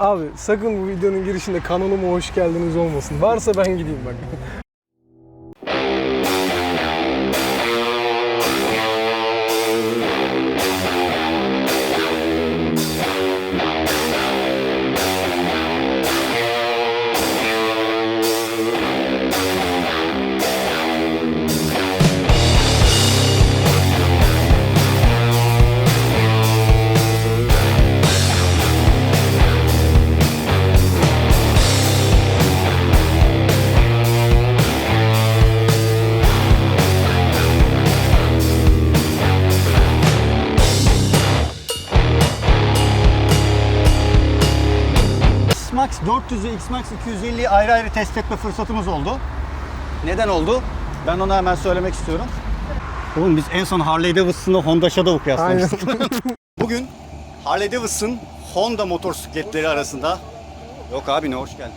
Abi sakın bu videonun girişinde kanalıma hoş geldiniz olmasın. Varsa ben gideyim bak. X-Max 400'ü X-Max 250'yi ayrı ayrı test etme fırsatımız oldu. Neden oldu? Ben onu hemen söylemek istiyorum. Oğlum biz en son Harley Davidson'ı Honda Shadow'u kıyaslamıştık. Bugün Harley Davidson Honda motosikletleri arasında Yok abi ne hoş geldin.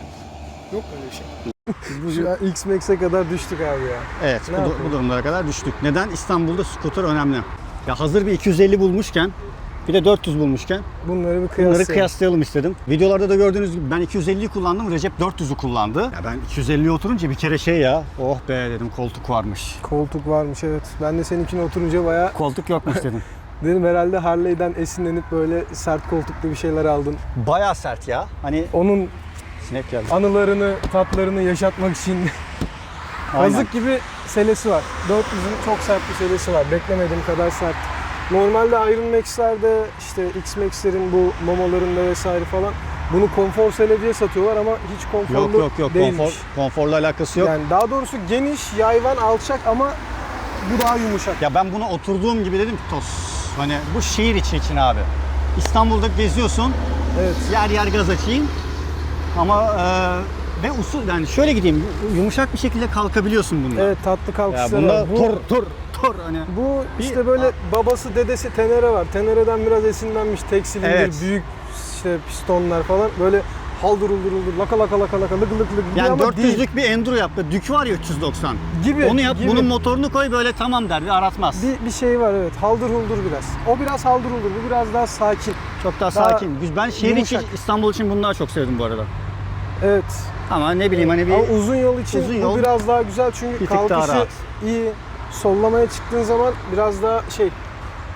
Yok öyle bir şey. Bu şu an X-Max'e kadar düştük abi ya. Evet Ne bu, bu durumlara kadar düştük. Neden? İstanbul'da scooter önemli. Ya hazır bir 250 bulmuşken bir de 400 bulmuşken Bunları bir Bunları kıyaslayalım. kıyaslayalım istedim. Videolarda da gördüğünüz gibi ben 250'yi kullandım, Recep 400'ü kullandı. Ya ben 250'ye oturunca bir kere şey ya, oh be dedim koltuk varmış. Koltuk varmış evet. Ben de seninkine oturunca bayağı Koltuk yokmuş dedim. dedim herhalde Harley'den esinlenip böyle sert koltuklu bir şeyler aldın. Baya sert ya. Hani Onun sinek geldi. anılarını, tatlarını yaşatmak için Aynen. Kazık gibi selesi var. 400'ün çok sert bir selesi var. Beklemediğim kadar sert. Normalde Iron Max'lerde işte X Max'lerin bu momolarında vesaire falan bunu konfor sele diye satıyorlar ama hiç konforlu Yok yok yok değilmiş. konfor, konforla alakası yok. Yani daha doğrusu geniş, yayvan, alçak ama bu daha yumuşak. Ya ben buna oturduğum gibi dedim ki Tos. Hani bu şehir içi için abi. İstanbul'da geziyorsun, Evet. yer yer gaz açayım. Ama e, ve usul yani şöyle gideyim yumuşak bir şekilde kalkabiliyorsun bunda. Evet tatlı Ya kalkışları bunda var. Bu, tur tur tur hani bu Bir- işte böyle babası dedesi Tenere var. Tenere'den biraz esinlenmiş tek silindir, Evet. büyük işte pistonlar falan. Böyle haldır uldur uldur laka laka laka laka lık lık lık Yani ama değil. 400'lük bir enduro yaptı. Dük var ya 390. Gibi, Onu yap, gibi. bunun motorunu koy böyle tamam der, bir aratmaz. Bir, bir şey var evet. Haldır huldur biraz. O biraz haldır huldur. Bu biraz daha sakin. Çok daha, sakin. Güz- Ben şehir içi yumuşak. İstanbul için bunu daha çok sevdim bu arada. Evet. Ama ne bileyim hani bir Ama uzun yol için uzun bu yol biraz daha güzel çünkü bir tık daha kalkışı rahat. iyi. Sollamaya çıktığın zaman biraz daha şey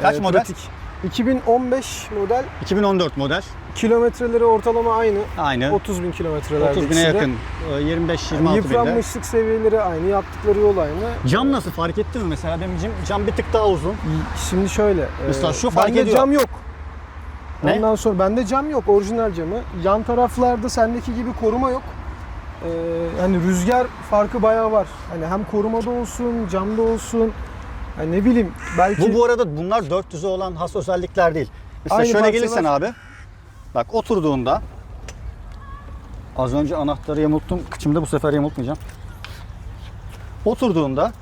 Kaç e, model? pratik. 2015 model. 2014 model. Kilometreleri ortalama aynı. Aynı. 30 bin kilometrelerde 30 bine ikisi de. yakın. Ee, 25-26 binde. Yıpranmışlık seviyeleri aynı. Yaptıkları yol aynı. Cam nasıl fark etti mi mesela? Benim cam, cam bir tık daha uzun. Şimdi şöyle. Mesela e, şu fark bende ediyor. cam yok. Ne? Ondan sonra bende cam yok. Orijinal camı. Yan taraflarda sendeki gibi koruma yok. Ee, hani rüzgar farkı bayağı var. Hani hem korumada olsun, camda olsun. Hani ne bileyim belki Bu bu arada bunlar 400'e olan has özellikler değil. Mesela Aynı şöyle gelirsen abi. Bak oturduğunda az önce anahtarı yamulttum. Kıçımda bu sefer yamultmayacağım. Oturduğunda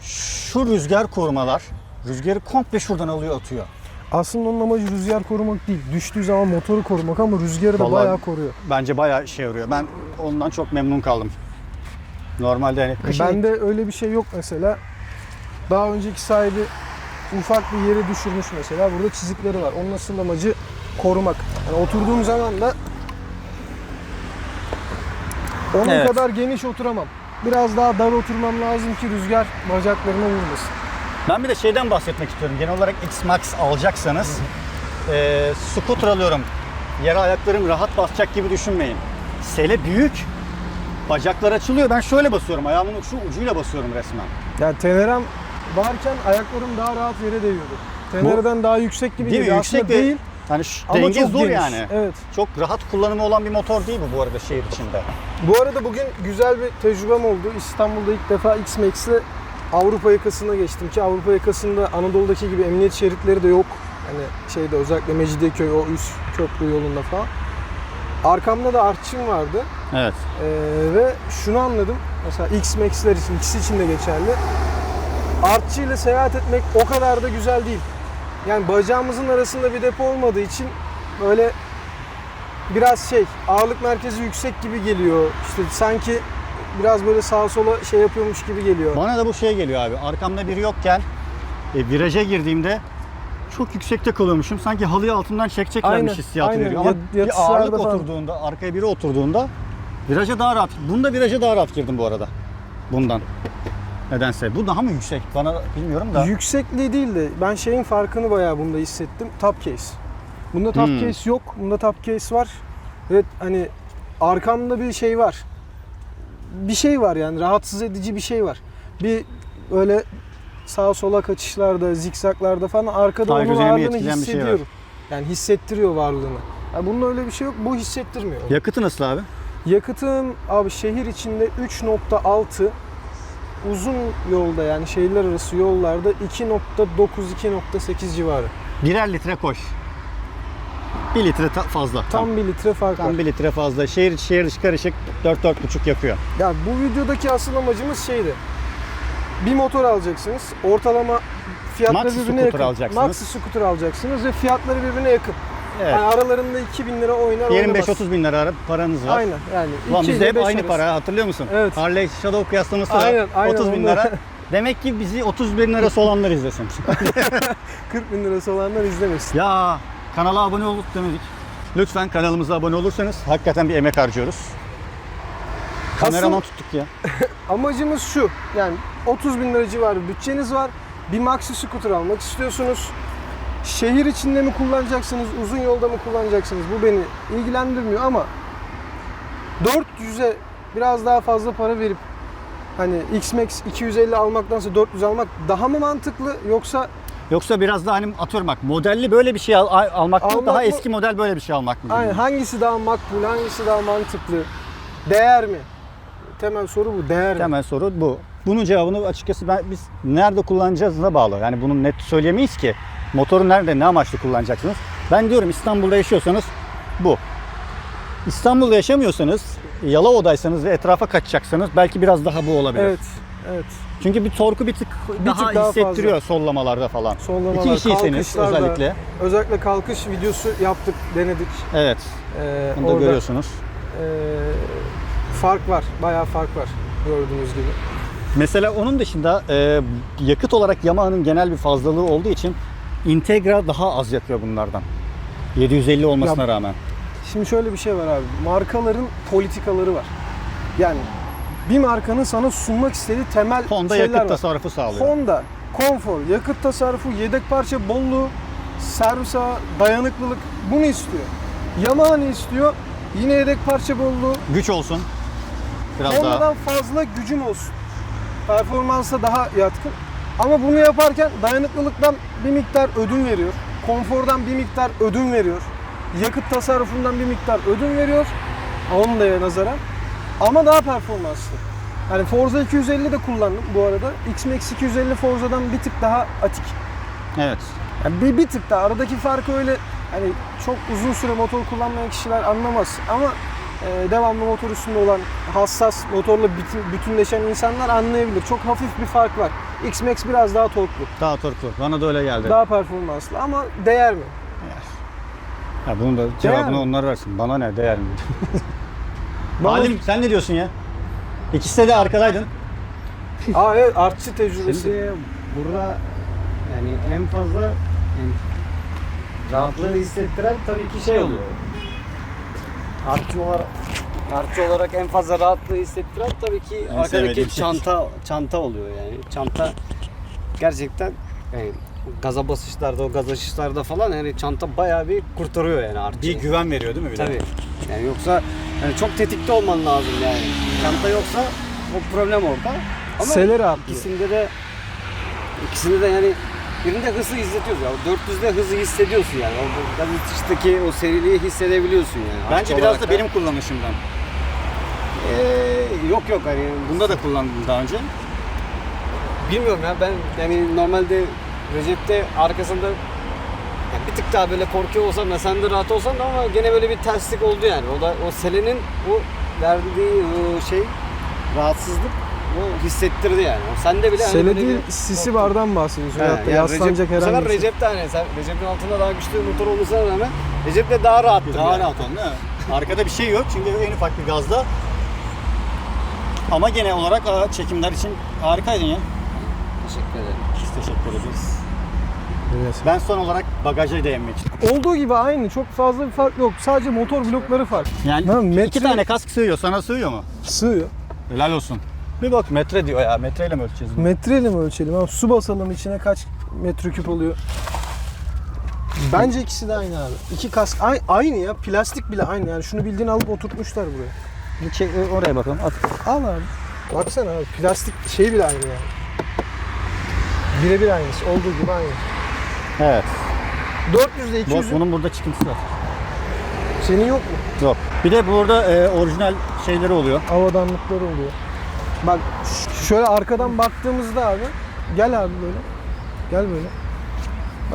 şu rüzgar korumalar rüzgarı komple şuradan alıyor atıyor. Aslında onun amacı rüzgar korumak değil. Düştüğü zaman motoru korumak ama rüzgarı da Vallahi- bayağı koruyor. Bence bayağı işe yarıyor. Ben ondan çok memnun kaldım. Normalde hani kışın Bende öyle bir şey yok mesela. Daha önceki sahibi ufak bir yere düşürmüş mesela. Burada çizikleri var. Onun asıl amacı korumak. Yani oturduğum zaman da onun Evet. kadar geniş oturamam. Biraz daha dar oturmam lazım ki rüzgar bacaklarıma vurmasın. Ben bir de şeyden bahsetmek istiyorum. Genel olarak X-Max alacaksanız eee scooter alıyorum. Yere ayaklarım rahat basacak gibi düşünmeyin. Sele büyük. Bacaklar açılıyor. Ben şöyle basıyorum. Ayağımın şu ucuyla basıyorum resmen. Yani Tenerem varken ayaklarım daha rahat yere değiyordu. Tenereden daha yüksek gibi Değil mi? geliyor. Yüksek Aslında değil yani şu ama denge çok zor geniş. yani. Evet. Çok rahat kullanımı olan bir motor değil bu bu arada şehir içinde. Bu arada bugün güzel bir tecrübem oldu. İstanbul'da ilk defa X-Max'le Avrupa yakasına geçtim ki Avrupa yakasında Anadolu'daki gibi emniyet şeritleri de yok. Hani şeyde özellikle Mecidiyeköy o üst köprü yolunda falan. Arkamda da artçım vardı Evet. Ee, ve şunu anladım. Mesela X-Max'ler için ikisi için de geçerli. Artçı ile seyahat etmek o kadar da güzel değil. Yani bacağımızın arasında bir depo olmadığı için böyle biraz şey ağırlık merkezi yüksek gibi geliyor. İşte sanki biraz böyle sağa sola şey yapıyormuş gibi geliyor. Bana da bu şey geliyor abi. Arkamda biri yokken e, viraja girdiğimde çok yüksekte kalıyormuşum. Sanki halıyı altından çekeceklermiş Aynen, hissiyatı aynen. veriyor. Ama Yat- bir yatışlarda ağırlık falan. oturduğunda, arkaya biri oturduğunda viraja daha rahat. Bunda viraja daha rahat girdim bu arada. Bundan. Nedense. Bu daha mı yüksek? Bana bilmiyorum da. Yüksekliği değil de ben şeyin farkını bayağı bunda hissettim. Top case. Bunda top Hmm. case yok. Bunda top case var. Evet hani arkamda bir şey var. Bir şey var yani rahatsız edici bir şey var. Bir öyle sağa sola kaçışlarda, zikzaklarda falan arkada onun Aerodinamiği varlığını şey var. hissediyorum. Yani hissettiriyor varlığını. Yani bunda öyle bir şey yok. Bu hissettirmiyor. Yakıtı nasıl abi? Yakıtım abi şehir içinde 3.6 uzun yolda yani şehirler arası yollarda 2.9-2.8 civarı. Birer litre koş. Bir litre ta- fazla. Tam 1 litre fark Tam var. bir litre fazla. Şehir şehir dışı karışık 4-4,5 yakıyor. Ya bu videodaki asıl amacımız şeydi. Bir motor alacaksınız. Ortalama fiyatları Maxi birbirine scooter yakın. alacaksınız. Maxi scooter alacaksınız ve fiyatları birbirine yakın. Evet. Yani aralarında 2000 lira oynar oynamaz. 25-30 bin lira paranız var. Aynen yani. Ulan iki bizde ile hep beş aynı arası. para hatırlıyor musun? Evet. Harley Shadow kıyaslaması var. Aynen, aynen 30 bin onlar. lira. Demek ki bizi 30 bin lirası olanlar izlesin. 40 bin lirası olanlar izlemesin. ya kanala abone olduk demedik. Lütfen kanalımıza abone olursanız hakikaten bir emek harcıyoruz. Kameraman Asıl- tuttuk ya. Amacımız şu. Yani 30 bin lira civarı bütçeniz var. Bir maxi scooter almak istiyorsunuz. Şehir içinde mi kullanacaksınız, uzun yolda mı kullanacaksınız? Bu beni ilgilendirmiyor ama 400'e biraz daha fazla para verip hani X-Max 250 almaktansa 400 almak daha mı mantıklı yoksa Yoksa biraz daha hani atıyorum bak modelli böyle bir şey al- al- almak mı Almak daha mı? eski model böyle bir şey almak mı? hani hangisi daha makbul, hangisi daha mantıklı? Değer mi? Temel soru bu. Değer mi? Temel soru bu. Bunun cevabını açıkçası ben, biz nerede kullanacağızına bağlı. Yani bunu net söyleyemeyiz ki. Motoru nerede, ne amaçlı kullanacaksınız? Ben diyorum İstanbul'da yaşıyorsanız bu. İstanbul'da yaşamıyorsanız, Yalova'daysanız ve etrafa kaçacaksanız belki biraz daha bu olabilir. Evet. Evet. Çünkü bir torku bir tık daha, tık daha hissettiriyor sollamalarda falan. Sollamalar, İki kişiyseniz özellikle. Özellikle kalkış videosu yaptık, denedik. Evet, Ee, bunu da orada görüyorsunuz. e, fark var, bayağı fark var gördüğünüz gibi. Mesela onun dışında e, yakıt olarak Yamaha'nın genel bir fazlalığı olduğu için Integra daha az yakıyor bunlardan. 750 olmasına Ya- rağmen. Şimdi şöyle bir şey var abi, markaların politikaları var. Yani bir markanın sana sunmak istediği temel Honda şeyler yakıt var. tasarrufu sağlıyor. Honda, konfor, yakıt tasarrufu, yedek parça bolluğu, servis ağı, dayanıklılık bunu istiyor. Yamaha ne istiyor? Yine yedek parça bolluğu, Güç olsun. Biraz Honda'dan daha. fazla gücüm olsun. Performansa daha yatkın. Ama bunu yaparken dayanıklılıktan bir miktar ödün veriyor. Konfordan bir miktar ödün veriyor. Yakıt tasarrufundan bir miktar ödün veriyor. Honda'ya nazaran. Ama daha performanslı. Yani Forza 250 de kullandım bu arada. X-Max 250 Forza'dan bir tık daha atik. Evet. Yani bir, bir tık daha aradaki farkı öyle hani çok uzun süre motor kullanmayan kişiler anlamaz ama e, devamlı motor üstünde olan hassas motorla bütün, bütünleşen insanlar anlayabilir. Çok hafif bir fark var. X-Max biraz daha torklu, Daha torklu. Bana da öyle geldi. daha performanslı ama değer mi? Ya bunun da cevabını mi? onlar versin. Bana ne değer mi? Bana- Halim sen ne diyorsun ya? İkisi de arkadaydın. Aa evet artçı tecrübesi. Şimdi burada yani en fazla yani rahatlığı hissettiren tabii ki şey oluyor. Artçı olarak Artçı olarak en fazla rahatlığı hissettiren tabii ki sevmediğim arkadaki şey. çanta çanta oluyor yani. Çanta gerçekten yani gaza basışlarda, o gaz açışlarda falan yani çanta bayağı bir kurtarıyor yani artçıyı. Bir güven veriyor değil mi bir? Tabii. Yani yoksa yani çok tetikte olman lazım yani. Çanta yoksa o problem orada. Ama Seler abi. ikisinde de ikisinde de yani birinde hızı hissediyorsun ya. 400'de hızı hissediyorsun yani. O gaz itişteki o seriliği hissedebiliyorsun yani. Bence biraz olarak da benim kullanışımdan. Ee, yok yok hani Bunda da kullandım daha önce. bilmiyorum ya ben yani normalde Recep'te arkasında bir tık daha böyle korkuyor olsam da sen de rahat olsan da ama gene böyle bir terslik oldu yani. O da o Selen'in o verdiği o şey rahatsızlık o hissettirdi yani. O sende bile hani Sele böyle değil, bir- sisi bardan bahsediyorsun. He, Hatta yani yaslanacak Recep, bu sefer herhangi bir şey. Recep de hani sen Recep'in altında daha güçlü motor olmasına rağmen Recep de daha rahattır Daha yani. rahat oldu değil mi? Arkada bir şey yok çünkü en ufak bir gazda. Ama genel olarak aa, çekimler için harikaydın ya. Teşekkür ederim. Biz teşekkür ederiz. Biraz. Ben son olarak bagaja değinmek istiyorum. Olduğu gibi aynı. Çok fazla bir fark yok. Sadece motor blokları farklı. Yani Ha, metre- iki tane kask sığıyor. Sana sığıyor mu? Sığıyor. Helal olsun. Bir bak metre diyor ya. Metreyle mi ölçeceğiz bunu? Metreyle mi ölçelim? Ama su basalım içine kaç metreküp oluyor? Bence ikisi de aynı abi. İki kask ay- aynı ya. Plastik bile aynı. Yani şunu bildiğin alıp oturtmuşlar buraya. Bir çek, oraya bakalım. At. Al abi. Baksana abi. Plastik şey bile aynı yani. Birebir aynısı. Olduğu gibi aynı. Evet. 400'de Boss 200'ü bunun burada çıkıntısı var. senin yok mu? Yok. Bir de burada e, orijinal şeyleri oluyor. Havadanlıkları oluyor. Bak şöyle arkadan baktığımızda abi gel abi böyle. Gel böyle.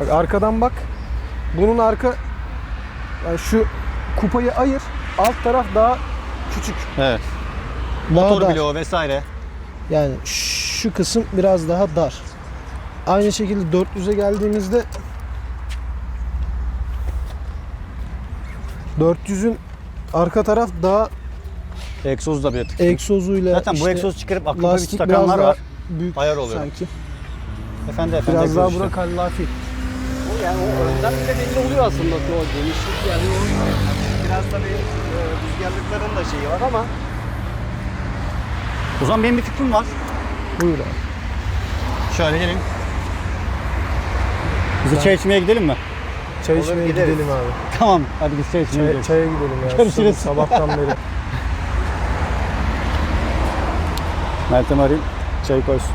Bak arkadan bak. Bunun arka yani şu kupayı ayır. Alt taraf daha küçük. Evet. Daha Motor dar. bloğu vesaire. Yani şu kısım biraz daha dar. Aynı şekilde 400'e geldiğimizde 400'ün arka taraf daha Egzoz da bir tık. egzozuyla Zaten bu işte egzoz çıkarıp aklına bir lastik biraz takanlar daha var. büyük Ayar oluyor. sanki. Efendi efendi Biraz daha egzoz bura işte. kallafi. O yani o önden bile belli oluyor aslında o genişlik yani o biraz tabii e, rüzgarlıkların da şeyi var ama O zaman benim bir fikrim var. Buyur abi. Şöyle gelin. Biz de çay içmeye gidelim mi? Çay Olur, içmeye gideriz. gidelim abi. Tamam. Hadi biz çay içmeye Çay, gidelim. çaya gidelim ya. Görüşürüz. Sabahtan beri. Meltem arayayım. Çay koysun.